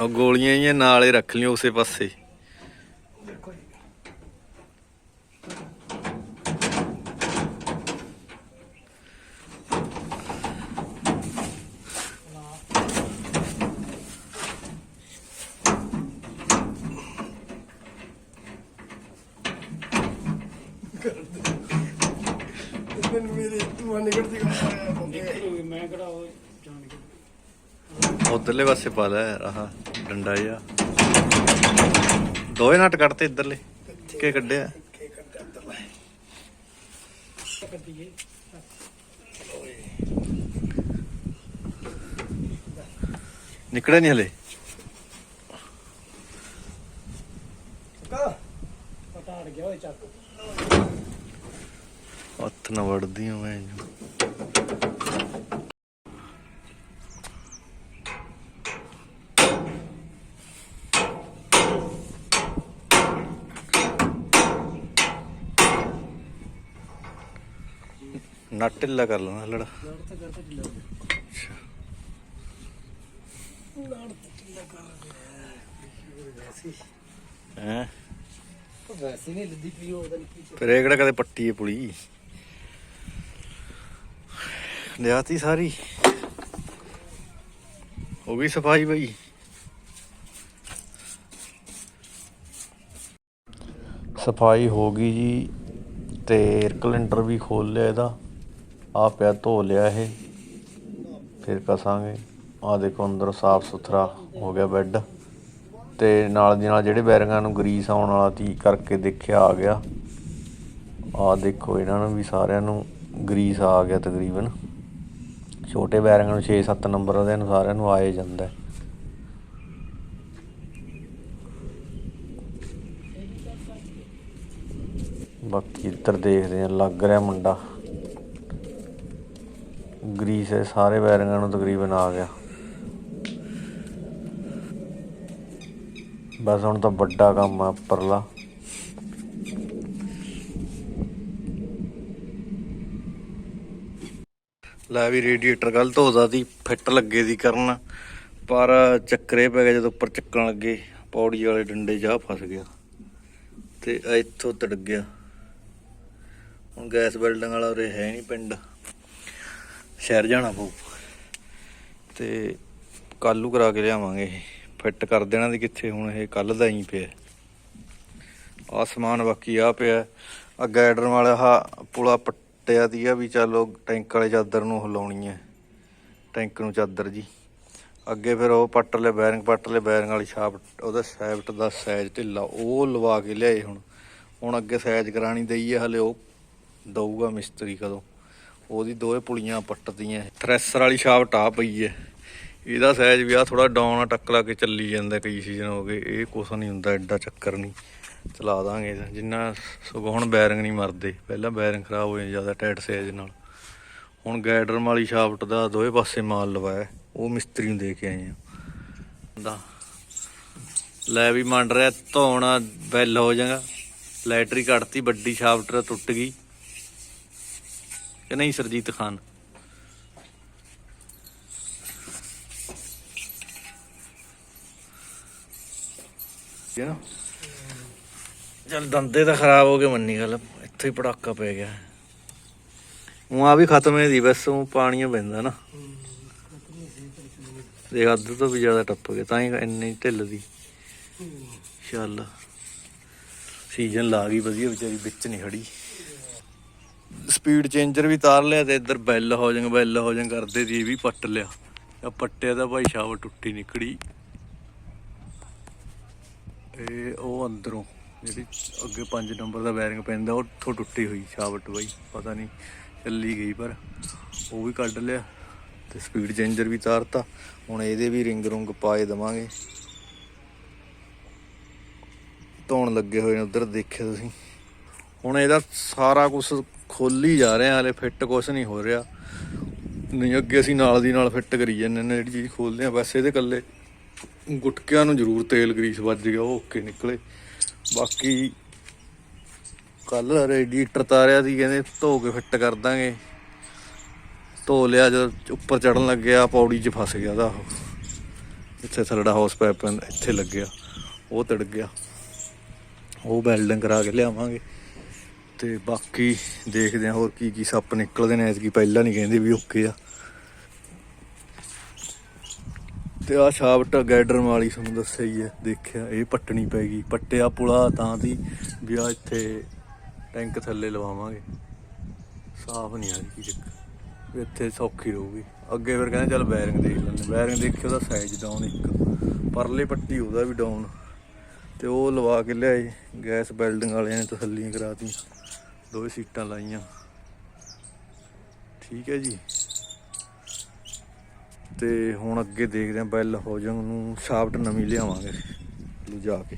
ਉਹ ਗੋਲੀਆਂ ਹੀ ਨਾਲ ਹੀ ਰੱਖ ਲਿਓ ਉਸੇ ਪਾਸੇ। ਮੈਨੂੰ ਮੇਰੇ ਧੂਆ ਨਿਕਲਦੀ ਗਾ ਨਿਕਲੂਗੀ ਮੈਂ ਕਿਹੜਾ ਉਹ ਜਾਣ ਕੇ। ਉਧਰਲੇ ਪਾਸੇ ਪਾ ਲੈ ਆਹ ਡੰਡਾ ਜਿਹਾ। ਦੋਏ ਨਟ ਕੱਢਤੇ ਇੱਧਰਲੇ। ਕਿ ਕੱਢਿਆ ਕੀ ਕਰਦਾ ਅੰਦਰ ਲੈ ਕੱਢੀਏ। ਨਿਕਲਿਆ ਨਹੀਂ ਹਲੇ। ਕਾ ਪਟਾ ਅੜ ਗਿਆ ਓਏ ਚੱਕ। ਹੱਥ ਨਾ ਵੜਦੀ ਮੈਂ ਨੱਟ ਢਿੱਲਾ ਕਰ ਲੈਣਾ ਲੜਾ ਹੋ ਵੈਸੀ ਹੈ? ਵੈਸੀ ਨਹੀਂ ਲੱਦੀ ਪਈ ਉਹਦਾ ਚ ਫਿਰ ਇਹ ਕਿਹੜਾ ਕਦੇ ਪੱਟੀ ਹੈ ਪੁਲੀ? ਲਿਆਤੀ ਸਾਰੀ। ਹੋ ਗਈ ਸਫ਼ਾਈ ਬਈ। ਸਫ਼ਾਈ ਹੋ ਗਈ ਜੀ ਤੇ 에ਅਰ ਕਲੈਂਡਰ ਵੀ ਖੋਲ ਲਿਆ ਇਹਦਾ। ਆ ਪਿਆ ਧੋ ਲਿਆ ਇਹ। ਫਿਰ ਕਸਾਂਗੇ। ਆ ਦੇਖੋ ਅੰਦਰ ਸਾਫ਼ ਸੁਥਰਾ ਹੋ ਗਿਆ ਬੈੱਡ ਤੇ ਨਾਲ ਦੀ ਨਾਲ ਜਿਹੜੇ ਬੈਰਿੰਗਾਂ ਨੂੰ ਗਰੀਸ ਆਉਣ ਵਾਲਾ ਤੀ ਕਰਕੇ ਦੇਖਿਆ ਆ ਗਿਆ। ਆ ਦੇਖੋ ਇਹਨਾਂ ਨੂੰ ਵੀ ਸਾਰਿਆਂ ਨੂੰ ਗਰੀਸ ਆ ਗਿਆ ਤਕਰੀਬਨ। ਛੋਟੇ ਬੈਰਿੰਗਾਂ ਨੂੰ 6-7 ਨੰਬਰ ਦੇ ਨੂੰ ਸਾਰਿਆਂ ਨੂੰ ਆਏ ਜਾਂਦਾ ਬਾਕੀ ਇੱਧਰ ਦੇਖਦੇ ਆ ਲੱਗ ਰਿਹਾ ਮੁੰਡਾ। ਗਰੀਸ ਇਹ ਸਾਰੇ ਬੈਰਿੰਗਾਂ ਨੂੰ ਤਕਰੀਬਨ ਆ ਗਿਆ। ਬਸ ਹੁਣ ਤਾਂ ਵੱਡਾ ਕੰਮ ਆ ਉੱਪਰਲਾ। ਲੈ ਵੀ ਰੇਡੀਏਟਰ ਗਲਤ ਹੋ ਸੀ ਫਿੱਟ ਲੱਗੇ ਦੀ ਕਰਨ। ਪਰ ਚੱਕਰੇ ਪੈ ਗਏ ਜਦੋਂ ਉੱਪਰ ਚੱਕਣ ਲੱਗੇ, ਪੌੜੀ ਵਾਲੇ ਡੰਡੇ ਜਾ ਫਸ ਗਿਆ ਤੇ ਇੱਥੋਂ ਤੜ ਗਿਆ। ਹੁਣ ਗੈਸ ਬਿਲਡਿੰਗ ਵਾਲਾ ਉਰੇ ਹੈ ਨਹੀਂ ਪਿੰਡ। ਸ਼ਹਿਰ ਜਾਣਾ ਪਊ। ਤੇ ਕੱਲੂ ਕਰਾ ਕੇ ਲਿਆਵਾਂਗੇ ਇਹ। ਫਿੱਟ ਕਰ ਦੇਣਾ ਦੀ ਕਿੱਥੇ, ਹੁਣ ਇਹ ਕੱਲ ਦਾ ਹੀ ਪਿਆ। ਆਸਮਾਨ ਬਾਕੀ ਆ ਪਿਆ। ਆ ਗਾਈਡਰ ਵਾਲਾ, ਆਹ ਪੁਲਾ ਪੱਟਿਆ ਦੀ ਵੀ ਚਲੋ ਟੈਂਕ ਵਾਲੇ ਚਾਦਰ ਨੂੰ ਹਿਲਾਉਣੀ ਹੈ ਟੈਂਕ ਨੂੰ ਚਾਦਰ ਜੀ। ਅੱਗੇ ਫਿਰ ਉਹ ਪੱਟ ਲੈ, ਬੈਰਿੰਗ ਪੱਟ ਲੈ, ਬੈਰਿੰਗ ਵਾਲੀ ਛਾਪ, ਉਹਦਾ ਸੈਫਟ ਦਾ ਸਾਈਜ਼ ਢਿੱਲਾ, ਉਹ ਲਵਾ ਕੇ ਲਿਆਏ ਹੁਣ। ਹੁਣ ਅੱਗੇ ਸਾਈਜ਼ ਕਰਾਣੀ ਦਈ ਹੈ ਹਲੇ ਉਹ ਦਊਗਾ ਮਿਸਤਰੀ ਕਦੋਂ। ਉਹਦੀ ਦੋਵੇਂ ਪੁਲੀਆਂ ਪੱਟਦੀਆਂ ਥ੍ਰੈਸਰ ਵਾਲੀ ਛਾਪ ਆ ਪਈ ਹੈ ਇਹਦਾ ਸਾਈਜ਼ ਵੀ ਆ ਥੋੜਾ ਡਾਊਨ ਆ ਟੱਕ ਲਾ ਕੇ ਚੱਲੀ ਜਾਂਦਾ, ਕਈ ਸੀਜ਼ਨ ਹੋ ਗਏ। ਇਹ ਕੁਛ ਨਹੀਂ ਹੁੰਦਾ, ਐਡਾ ਚੱਕਰ ਨਹੀਂ। ਚਲਾ ਦਾਂਗੇ ਜਿੰਨਾ ਸਗੋਂ ਹੁਣ ਬੈਰਿੰਗ ਨਹੀਂ ਮਰਦੇ। ਪਹਿਲਾਂ ਬੈਰਿੰਗ ਖਰਾਬ ਹੋ ਜਾਂਦੀ ਜ਼ਿਆਦਾ ਟਾਈਟ ਸਾਈਜ਼ ਨਾਲ। ਹੁਣ ਗਾਈਡਰ ਵਾਲੀ ਸ਼ਾਫਟ ਦਾ ਦੋਵੇਂ ਪਾਸੇ ਮਾਲ ਲਵਾਇਆ। ਉਹ ਮਿਸਤਰੀ ਨੂੰ ਦੇ ਕੇ ਆਏ ਆ। ਦਾ। ਲੈ ਵੀ ਮੰਡ ਰਿਹਾ, ਧੋਣਾ ਬੈਲ ਹੋ ਜਾਗਾ ਲੈਟਰੀ ਕੱਢਤੀ, ਵੱਡੀ ਸ਼ਾਫਟ ਟੁੱਟ ਗਈ। ਕਿ ਨਹੀਂ, ਸਰਜੀਤ ਖਾਨ? ਇਹ ਨਾ? ਚੱਲ ਦੰਦੇ ਤਾਂ ਖਰਾਬ ਹੋ ਗਏ, ਮੰਨੀ ਗੱਲ। ਇੱਥੇ ਹੀ ਪੜਾਕਾ ਪੈ ਗਿਆ। ਉਹ ਆ ਵੀ ਖਤਮ ਹੈ ਦੀ, ਬਸ ਉਹ ਪਾਣੀਆਂ ਪੈਂਦਾ ਨਾ। ਦੇਖ ਅੱਧ ਤੋਂ ਵੀ ਜ਼ਿਆਦਾ ਟੱਪ ਗਏ ਤਾਂ ਹੀ ਇੰਨੀ ਢਿੱਲ ਦੀ। ਚੱਲ। ਸੀਜ਼ਨ ਲਾ ਗਈ, ਵਧੀਆ ਵਿਚਾਰੀ, ਵਿੱਚ ਨਹੀਂ ਖੜੀ। ਸਪੀਡ ਚੇਂਜਰ ਵੀ ਤਾਰ ਲਿਆ ਤੇ ਇੱਧਰ ਬੈਲ ਹੋ ਬੈਲ ਹੋ ਕਰਦੇ ਦੀ ਵੀ ਪੱਟ ਲਿਆ। ਆ ਪੱਟਿਆ ਦਾ ਭਾਈ ਸ਼ਾਵ ਟੁੱਟੀ ਨਿਕੜੀ ਇਹ ਉਹ ਅੰਦਰੋਂ। ਜਿਹੜੀ ਅੱਗੇ 5 ਨੰਬਰ ਦਾ ਬੈਰਿੰਗ ਪੈਂਦਾ, ਉਹ ਉੱਥੋਂ ਟੁੱਟੀ ਹੋਈ ਸ਼ਾਵਟ ਬਾਈ, ਪਤਾ ਨਹੀਂ ਚੱਲੀ ਗਈ, ਪਰ ਉਹ ਵੀ ਕੱਢ ਲਿਆ ਤੇ ਸਪੀਡ ਚੇਂਜਰ ਵੀ ਤਾਰਤਾ। ਹੁਣ ਇਹਦੇ ਵੀ ਰਿੰਗ ਰੁੰਗ ਪਾਏ ਦਵਾਂਗੇ। ਧੋਣ ਲੱਗੇ ਹੋਏ ਨੇ ਉਧਰ, ਦੇਖਿਆ ਤੁਸੀਂ। ਹੁਣ ਇਹਦਾ ਸਾਰਾ ਕੁਝ ਖੋਲੀ ਜਾ ਰਿਹਾ, ਹਲੇ ਫਿੱਟ ਕੁਝ ਨਹੀਂ ਹੋ ਰਿਹਾ। ਨਹੀਂ, ਅੱਗੇ ਅਸੀਂ ਨਾਲ ਦੀ ਨਾਲ ਫਿੱਟ ਕਰੀ ਜਾਂਦੇ ਨੇ, ਜਿਹੜੀ ਚੀਜ਼ ਖੋਲਦੇ ਆ ਬਸ ਇਹਦੇ ਕੱਲੇ ਗੁਟਕਿਆਂ ਨੂੰ ਜ਼ਰੂਰ ਤੇਲ ਗਰੀਸ ਵੱਜ ਗਿਆ, ਉਹ ਓਕੇ ਨਿਕਲੇ। ਬਾਕੀ ਕੱਲ ਰੇਡੀਏਟਰ ਤਾਰਿਆ ਸੀ, ਕਹਿੰਦੇ ਧੋ ਕੇ ਫਿੱਟ ਕਰ ਦਾਂਗੇ। ਧੋ ਲਿਆ, ਜਦ ਉੱਪਰ ਚੜਨ ਲੱਗਿਆ ਪੌੜੀ 'ਚ ਫਸ ਗਿਆ ਉਹਦਾ। ਉਹ ਇੱਥੇ ਥੱਲੜਾ ਹਾਊਸ ਪਾਈਪ ਇੱਥੇ ਲੱਗਿਆ, ਉਹ ਤੜ ਗਿਆ। ਉਹ ਵੈਲਡਿੰਗ ਕਰਾ ਕੇ ਲਿਆਵਾਂਗੇ। ਤੇ ਬਾਕੀ ਦੇਖਦੇ ਹਾਂ ਹੋਰ ਕੀ ਕੀ ਸੱਪ ਨਿਕਲਦੇ ਨੇ, ਐਤਕੀ ਪਹਿਲਾਂ ਨਹੀਂ ਕਹਿੰਦੇ ਵੀ ਓਕੇ ਆ। ਤੇ ਆ ਸ਼ਾਫਟ ਗੈਡਰ ਵਾਲੀ ਤੁਹਾਨੂੰ ਦੱਸਿਆ ਹੀ ਹੈ, ਦੇਖਿਆ, ਇਹ ਪੱਟਣੀ ਪੈ ਗਈ। ਪੱਟਿਆ ਪੁਲਾ ਤਾਂ ਦੀ ਵੀ ਆ ਇੱਥੇ ਟੈਂਕ ਥੱਲੇ ਲਵਾਵਾਂਗੇ। ਸਾਫ਼ ਨਹੀਂ ਆ ਰਹੀ ਕੀ ਚੱਕਰ ਇੱਥੇ ਸੌਖੀ ਰਹੂਗੀ। ਅੱਗੇ ਫਿਰ ਕਹਿੰਦੇ ਚੱਲ ਬੈਰਿੰਗ ਦੇਖ ਲੈਂਦੇ ਬੈਰਿੰਗ ਦੇਖਿਓ ਉਹਦਾ ਸਾਈਜ਼ ਡਾਊਨ ਇੱਕ। ਪਰਲੇ ਪੱਟੀ ਉਹਦਾ ਵੀ ਡਾਊਨ ਤੇ ਉਹ ਲਵਾ ਕੇ ਲਿਆਏ, ਗੈਸ ਬਿਲਡਿੰਗ ਵਾਲਿਆਂ ਨੇ ਤਸੱਲੀਆਂ ਕਰਾਤੀਆਂ। ਦੋਵੇਂ ਸੀਟਾਂ ਲਾਈਆਂ। ਠੀਕ ਹੈ ਜੀ। ਤੇ ਹੁਣ ਅੱਗੇ ਦੇਖਦੇ ਆਂ ਬੈਲ ਹੋ ਜਾਣ ਨੂੰ ਸ਼ਾਫਟ ਨਵੀਂ ਲਿਆਵਾਂਗੇ ਜਾ ਕੇ।